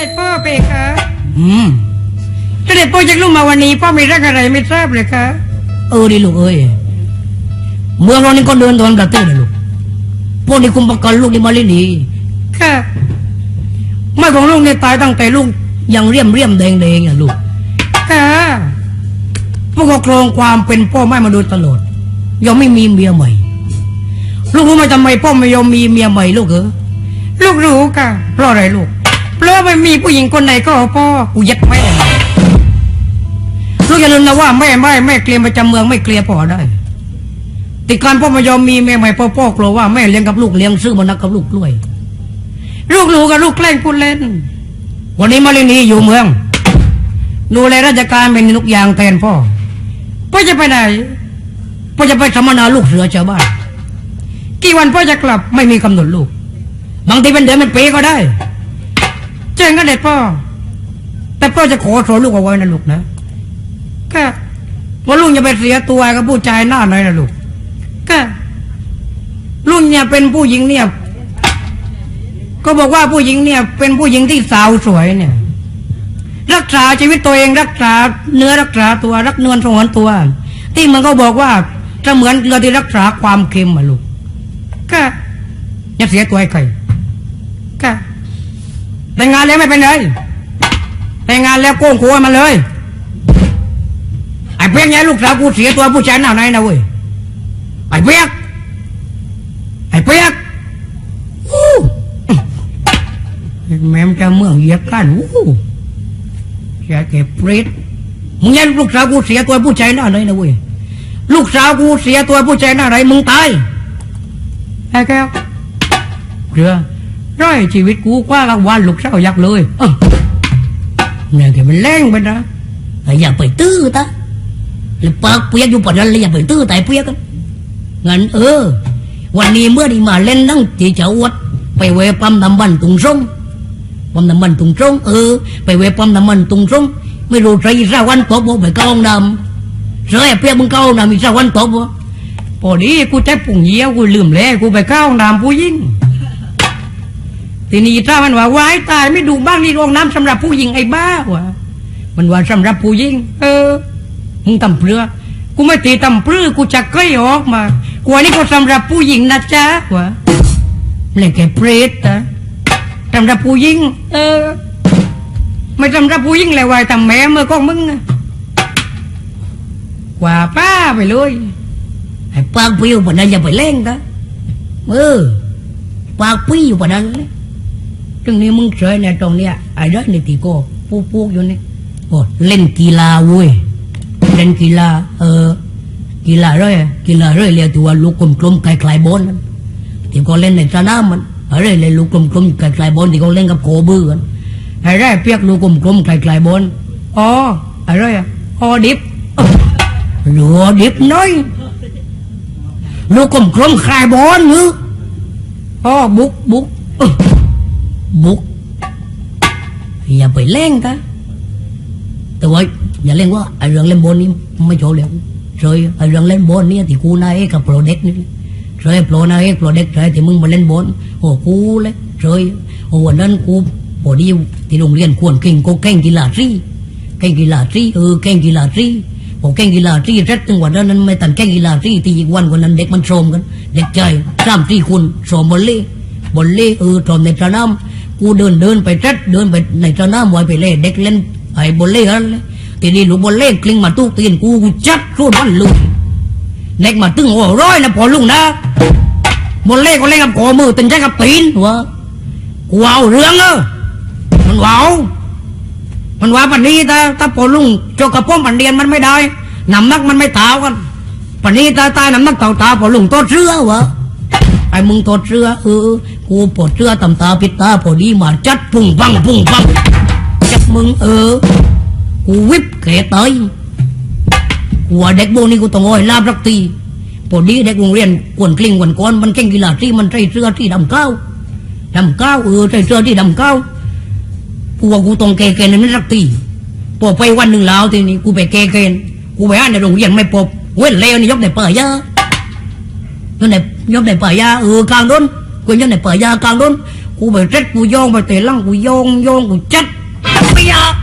ด็จพ่อเพคะอืมเสด็จพ่อจากลูกมาวันนี้พ่อมีเรื่องอะไรไม่ทราบเลยคะเออดิลูกเอ้ยเมืองเรานี่ก็เดินทางประเทศเลยลูกพวกนี้คุมประกันลูกนี่มาเล่นดีค่ะไม่ของลูกเนี่ยตายตั้งแต่ลูกยังเรียมเรียมแดงแดงอะลูกค่ะพวกเขาครองความเป็นพ่อแม่มาโดยตลอดยังไม่มีเมียใหม่ ลูกรู้ไหมทำไมพ่อไม่ยอมมีเมียใหม่ลูกเออลูกรู้ค่ะเพราะอะไรลูก เพราะไม่มีผู้หญิงคนไหนก็พ่อกูยัดแม่ลูกอย่าลืมนะว่าแม่ไม่แม่เกลียประจำเมืองไม่เกลียพ่อได้ติดการพ่อไม่ยอมมีเมียใหม่พ่อพ่อกลัวว่าแม่เลี้ยงกับลูกเลี้ยงซื้อมานักกับลูกกล้วย ลูกรู้กับลูกแกล้งพูดเล่น วันนี้มาเรนีอยู่เมืองดูแลราชการเป็นทุกยางแทนพ่อพ่อจะไปไหนพ่อจะไปสัมมนาลูกเสือชาวบ้านกี่วันพ่อจะกลับไม่มีกำหนดลูกบางทีเป็นเดือนเป็นปีก็ได้ เจงก็เด็ดพ่อ แต่พ่อจะขอสอนลูกเอาไว้นะลูกนะค่ว่าลูกอย่าไปเสียตัวกับผู้ชายหน้าหน่อยนะลูกค่ลูกเนี่ยเป็นผู้หญิงเนี่ย ก็บอกว่าผู้หญิงเนี่ย เป็นผู้หญิงที่สาวสวยเนี่ย รักษาชีวิตตัวเองรักษาเนื้อรักษาตัว รักเนื้อสงวนตัว ที่มันก็บอกว่าจะเหมือนเกลือที่รักษาความเค็มอะลูกค่ะอย่าเสียตัวให้ใคร แต่งงานแล้วไม่เป็นไรแต่งงานแล้วโกงโค้มันเลยไอ้เพียกเนี่ยลูกสาวกูเสียตัวผู้ชายหน้าไหนนะเว้ยไอ้เพียกไอ้เพียกอู้แม่มจะเมืองเยียบกันอู้เสียแก่เปรตมึงเนี่ยลูกสาวกูเสียตัวผู้ชายหน้าไหนนะเว้ยลูกสาวกูเสียตัวผู้ชายหน้าไหนมึงตายไอ้แก้วเรือ ร้อยชีวิตกูกว่ารางวัลลูกสายักเลยเออเนี่ยแกมันแรงไปนะแต่อย่าไปตื้อตาแล้วปากเปียกอยู่ปะนั้นเลยอย่าไปตื้อแต่เปียกกันงั้นเออ วันนี้เมื่อได้มาเล่นนั่งที่เจ้าวัดไปเวปั๊มน้ำมันตุงส่งปั๊มน้ำมันตุงส่งเออ ไปเวปั๊มน้ำมันตุงส่งไม่รู้ใครสาวันตบบ่ไปเข้าห้องน้ำเสือไอ้เปียกมึงเข้าห้องน้ำมีสาวันตบบ่พอดีกูใจปุ่งเหี้ยวกูลืมแล้วกูไปเข้าห้องน้ำผู้หญิง ทีนี้ถ้ามันว่าว้ายตายไม่ดูบ้างนี่โรงน้ำสำหรับผู้หญิงไอ้บ้าวะมันว่าสำหรับผู้หญิง เออมึงตำเปลือกูไม่ตีตำเปลือกูจะเกยออกมากูอันนี้ก็สำหรับผู้หญิงนะจ๊ะวะเล่นแกเปรตนะสำหรับผู้หญิง เออ ไม่สำหรับผู้หญิงเลยว่าทำแม่เมื่อก็มึงอะกว่าป้าไปเลยไอ้ปากปิ้วปะนั้นอย่าไปเล่นกันเออปากปิ้วปะนั้นเลย ตรงนี้มึงเฉยเนี่ยตรงเนี้ยไอ้เด้อในตีโก้ปูปูอยู่นี่โอ้เล่นกีฬาเว้ยเล่นกีฬาเออกีฬาเรื่อยกีฬาเรื่อยเรียกตัวลูกกลมๆคล้ายๆบอลนั่นที่เขาเล่นในสนามมันอะไรเลยลูกกลมๆคล้ายบอลที่เขาเล่นกับโคบือกันไอ้แรกเปียกลูกกลมๆคล้ายบอลอ๋ออะไรอะอ๋อดิบหลัวดิบน้อยลูกกลมกลมๆคลายบอลมืออ๋อบุกบุกอ บุก อย่าไปเล่นกันแต่ว่าอย่าเล่นว่าไอเรื่องเล่นบอลนี่ไม่โชว์เลยเฉยไอเรื่องเล่นบอลนี่ที่กูนายเอกับโปรเด็กนี่เฉยโปรนายเอกโปรเด็กเฉยที่มึงมาเล่นบอลโอ้กูเลยเฉยโอ้วันนั้นกูพอดีที่โรงเรียนควรเก่งก็เก่งกีฬาซีเก่งกีฬาซีเออเก่งกีฬาซีพอเก่งกีฬาซีเสร็จถึงวันนั้นไม่ตันเก่งกีฬาซีที่อีกวันวันนั้นเด็กมันโชมกัน เด็กใจสามสี่คนโชมบอลเล่บอลเล่เออโชมในสนาม กูเดินเดินไปเสร็จเดินไปในสนามไว้ไปเล่เด็กเล่นไอ้บอลเล่กันเลยทีนี้ลูกบอลเล่กลิ้งมาตู้ตีนกูกูจัดรูดมันลุงเด็กมาตึงโอ้ร้อยนะพอลุงนะบอลเล่ก็เล่นกับขอมือตึงใจกับตีนวะกูเอาเรื่องเออมันว้าวมันว่าปันนี้ถ้าถ้าพอลุงโจกกระป้อมปันเดียนมันไม่ได้น้ำหนักมันไม่เท่ากันปันนี้ตาตายน้ำหนักเท่าตาพอลุงโตเสื้อวะไอ้มึงโตเสื้อเออ กูปวดเสื้อตำตาปิตาพอดีมาจัดพุ่งปังพุ่งปังจับมึงเออ กูวิบเกตยกูว่าเด็กโบนี่กูต้องโอยลาบรักตีพอดีเด็กโรงเรียนกวนกลิ้งกวนก้อนมันเก่งกีฬาที่มันใส่เสื้อที่ดำเก้าดำเก้าเออใส่เสื้อที่ดำเก้ากูว่ากูต้องเกเกณฑ์ในนั้นรักตีพอไปวันหนึ่งแล้วทีนี้กูไปเกเกณฑ์กูไปอ่านในโรงเรียนไม่พบเว้นเลวนี่ยกในเปิดยายกในยกในเปิดยาเออกลางโดน กูยกในเปิดยากลางโดนกูไปเจ็ดกูโยงไปเตะลังกูโยงโยงกูจัดเปียก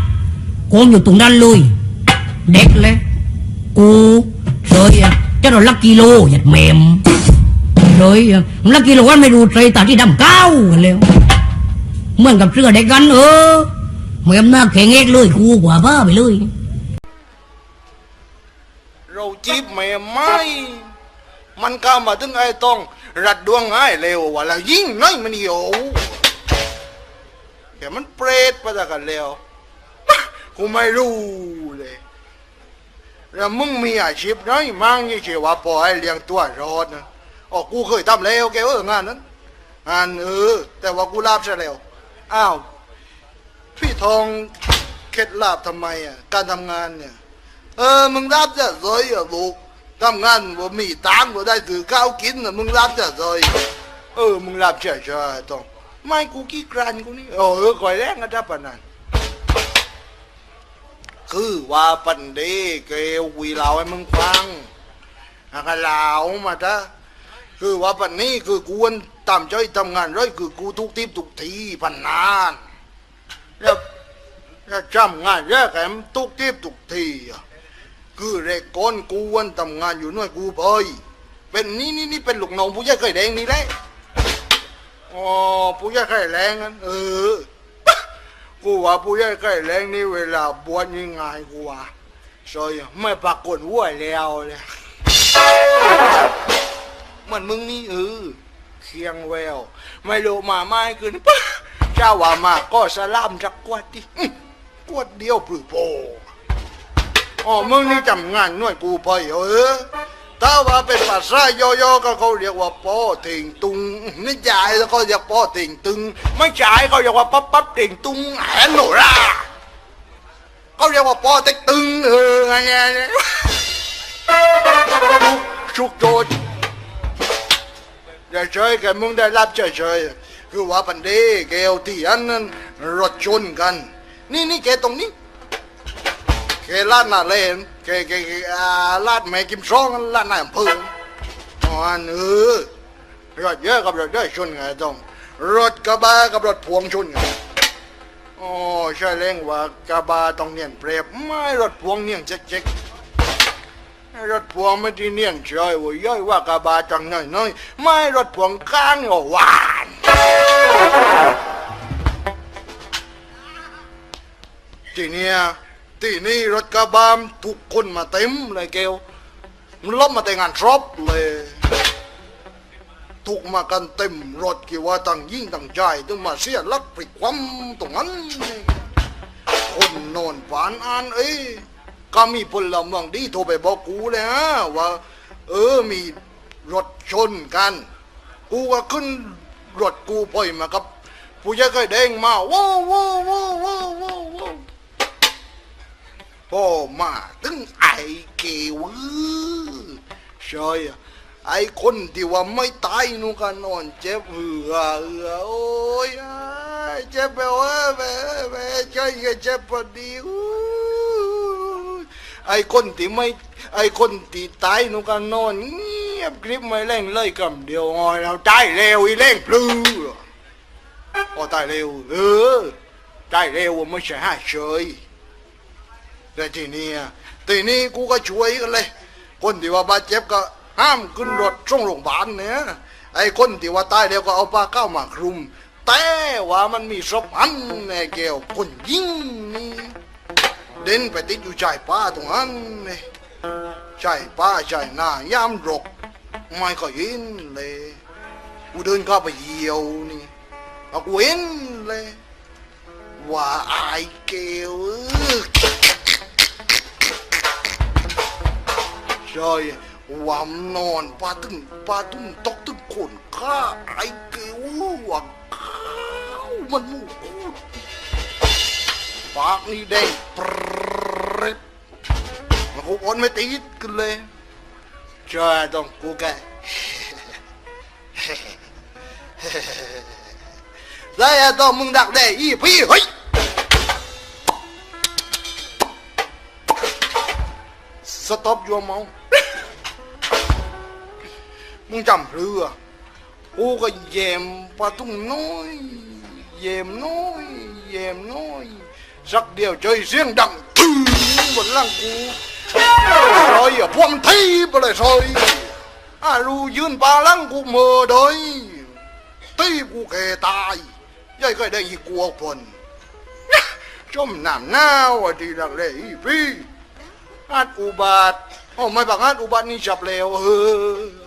โกงอยู่ตรงนั้นเลยเด็กเลยกูเฉยอะจะโดนลักกิโลหยัดเมมเลยอะลักกิโลวันไม่รู้ใจตาที่ดำเก้ากันแล้วเหมือนกับเสื้อเด็กกันเออเมมหน้าแข็งเอกเลยกูกว่าบ้าไปเลยเราจีบแม่ไม่มันก้ามาถึงไอ้ต้อง รัดดวงง่ายเร็วว่าแล้วยิ่งน้อยมันเหี่ยวแกมันเปรตปจากกันแล้วกูไม่รู้เลยแล้วมึงมีอาชีพน้อยมั่งยี่เชียวว่าปล่อให้เลี้ยงตัวรอดนะอ๋อกูเคยทำแล้วแกเอองานนั้นงานเออ แต่ว่ากูลาบซะแล้วอ้าวพี่ทองเคล็ดลาบทำไมอะการทำงานเนี่ย เออมึงรับจะซอยอะลูก ทำงานว่ามีตังว่าได้ถือข้าวกินอะมึงรับจะซอยเออมึงรับใช่ใช่ต้องไม่กูขี้กรานกูนี่เออคอยแรงนะจ๊ะปนันคือว่าปันเดเกลคุยเราให้มึงฟังอาการล่ามาจ้ะคือว่าปันนี้คือกูวนตามใจทำงานร้อยคือกูทุกทิพทุกทีพันนานแล้วแล้วจำงานแยกแหมทุกทิพทุกทีอะ คือเรกก้อนกูวันทำงานอยู่หน่วยกูเพยเป็นนี่นี่นี่เป็นลูกน้องผู้ใหญ่เคยแดงนี่แหละอ๋อผู้ใหญ่เคยแรงนั้นเออกูว่าผู้ใหญ่เคยแรงนี่เวลาบวชยังไงกูว่าซอยไม่ปรากฏวัวแล้วเลยมันมึงนี่เออเคียงแวว ไม่รู้มาไม่คืนปะเจ้าว่ามาก็สลามจักกวดดิกวดเดียวปรือโป อ๋อมึงนี่จำงานหน่วยกูไปเออถ้าว่าเป็นภาษาย่อๆก็เขาเรียกว่าปอเถิงตุงนี่จ่ายแล้วก็เรียกปอเถิงตึง ไม่จ่เขาเรียกว่าปั๊บปั๊บเถิงตุงแอนโนราเขาเรียกว่าปอเต็กตึงเออไงไงไงชุกโจดอย่าเฉยๆแกมึงได้รับเฉยๆคือว่าปันเดแกวที่อันนั้นรถชนกัน นี่นี่แกตรงนี้ แกลาดนาเลนแกแกแกอ่าลาดแม่กิมซองลาดนายอำเภออ๋อเออรถเยอะกับรถเยอะชนไงต้องรถกระบะกับรถพวงชนไงอ๋อใช่เร่งว่ากระบะต้องเนียนเปรียบไม่รถพวงเนียนเจ๊กเจ๊กรถพวงไม่ที่เนียนเฉยว่าย่อยว่ากระบะจังน้อยน้อยไม่รถพวงกลางก็หวานทีเนี้ย ที่นี่รถกระบามทุกคนมาเต็มเลยเกลมันล้มมาแต่งานทรอปเลยทุกมากันเต็มรถกี่ว่าตั้งยิ่งตั้งใจถึงมาเสียลักไปคว่ำตรงนั้นคนนอนผ่านอ่านเอ้ยก็มีพลเมืองดีโทรไปบอกกูเลยฮะว่า เออมีรถชนกัน กูก็ขึ้นรถกูไปมากับผู้ใหญ่เคยเด้งมาวู้วว้าวว้าวว้าวว้าว พ่อมาถึงไอ้เกวือใช่อะไอ้คนที่ว่าไม่ตายนูกันนอนเจ็บเหือเหือโอ้ยเจ็บไปวะแม่แม่ใช่ก็เจ็บพอดีไอ้คนที่ไม่ไอ้คนที่ตายนูกันนอนเงียบกริบไม่เล่งเลยคำเดียวงอยเราตายเร็วอีเล่งพลืออ๋อตายเร็วเออตายเร็วไม่ใช่ห้าเฉย แต่ทีนี้ทีนี้กูก็ช่วยกันเลย คนที่ว่าบาดเจ็บก็ห้ามขึ้นรถส่งโรงพยาบาลเนี่ยไอ้คนที่ว่าตายแล้วก็เอาผ้าเข้ามาคลุม แต่ว่ามันมีศพอันแน่แก้วคนยิงนี่เดินไปติดอยู่ชายป่าตรงนั้นนี่ชายป่าชายหน้ายามรก ไม่ก็เห็นเลยกูเดินเข้าไปเหี่ยวนี่เอากูเห็นเลยว่าไอ้เกลใช่วามนอนปาตึงปาตุ้งตกตึงคนข้าไอเกลว่าข้ามันมูกูปากนี่แดงปริบมัน กูอ่อนไม่ติดกันเลยใช่ต้องกูแกแล้วไอ้ต้องมึงดักได้อีพี่เฮ้ยสต็อปยัวเมามึงจำเรือกูก็เยมปะตุ้งน้อย เยมน้อย เยมน้อย สักเดียวเจเสียงดังถึงบนหลังกูซอยอะพวกมันทีไปเลยซอยอารูยืนปาหลังกูเมื่อเดยตีกูแกตายยัยก็ได้อีกลัวพนจมน้ำหน้าวอะดีลักเลยพี่ อัดอุบาทโอ้ไม่บังอาดอุบาทนี่จับแล้วเออ